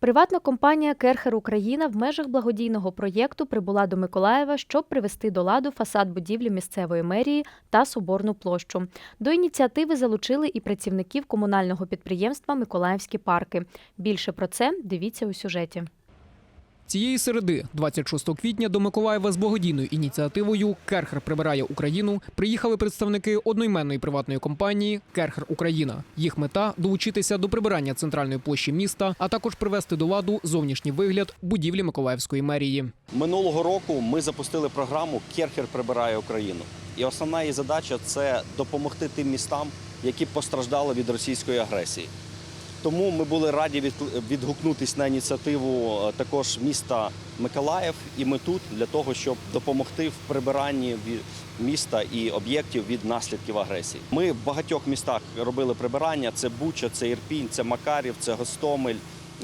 Приватна компанія Керхер Україна в межах благодійного проєкту прибула до Миколаєва, щоб привести до ладу фасад будівлі місцевої мерії та Соборну площу. До ініціативи залучили і працівників комунального підприємства Миколаївські парки. Більше про це дивіться у сюжеті. Цієї середи, 26 квітня, до Миколаєва з благодійною ініціативою Керхер прибирає Україну. Приїхали представники одноіменної приватної компанії Керхер Україна. Їх мета долучитися до прибирання центральної площі міста, а також привести до ладу зовнішній вигляд будівлі Миколаївської мерії. Минулого року ми запустили програму Керхер прибирає Україну. І основна її задача це допомогти тим містам, які постраждали від російської агресії. Тому ми були раді відгукнутися на ініціативу е, також міста Миколаїв, і ми тут для того, щоб допомогти в прибиранні міста і об'єктів від наслідків агресії. Ми в багатьох містах робили прибирання: це Буча, це Ірпінь, це Макарів, це Гостомель.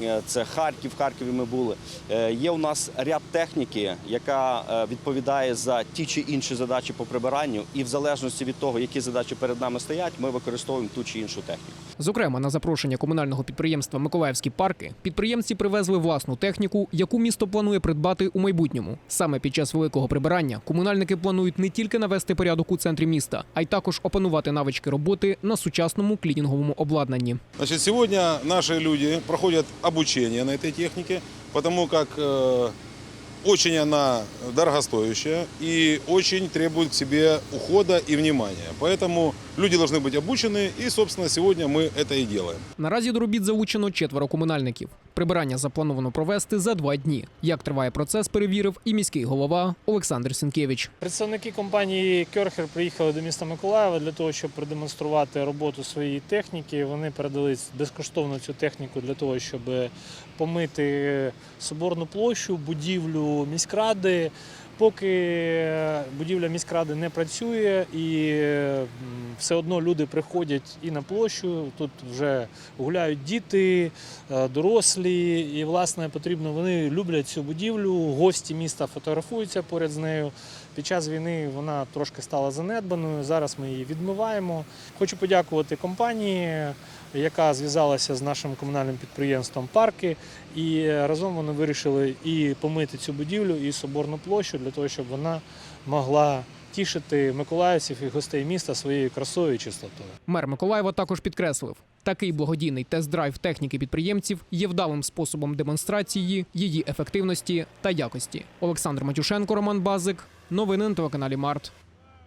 Е, Це Харків, в Харкові ми були. Е, Є у нас ряд техніки, яка е, відповідає за ті чи інші задачі по прибиранню, і в залежності від того, які задачі перед нами стоять, ми використовуємо ту чи іншу техніку. Зокрема, на запрошення комунального підприємства Миколаївські парки підприємці привезли власну техніку, яку місто планує придбати у майбутньому. Саме під час великого прибирання комунальники планують не тільки навести порядок у центрі міста, а й також опанувати навички роботи на сучасному клінінговому обладнанні. Значит, сегодня наши люди проходят обучение на этой технике, потому как э, очень она дорогостоящая и очень требует к себе ухода и внимания. Поэтому люди должны быть обучены, и, собственно, сегодня мы это и делаем. Наразі до робіт залучено четверо комунальників. Прибирання заплановано провести за два дні. Як триває процес, перевірив і міський голова Олександр Сінкевич. Представники компанії Керхер приїхали до міста Миколаєва для того, щоб продемонструвати роботу своєї техніки. Вони передали безкоштовно цю техніку для того, щоб помити соборну площу, будівлю міськради. Поки будівля міськради не працює і все одно люди приходять і на площу. Тут вже гуляють діти, е, дорослі, і власне потрібно. Вони люблять цю будівлю. Гості міста фотографуються поряд з нею. Під час війни вона трошки стала занедбаною. Зараз ми її відмиваємо. Хочу подякувати компанії, яка зв'язалася з нашим комунальним підприємством парки. І разом вони вирішили і помити цю будівлю, і соборну площу для того, щоб вона могла тішити миколаївців і гостей міста своєю красою і чистотою. Мер Миколаєва також підкреслив, такий благодійний тест-драйв техніки підприємців є вдалим способом демонстрації її ефективності та якості. Олександр Матюшенко, Роман Базик. Новини на телеканалі Март.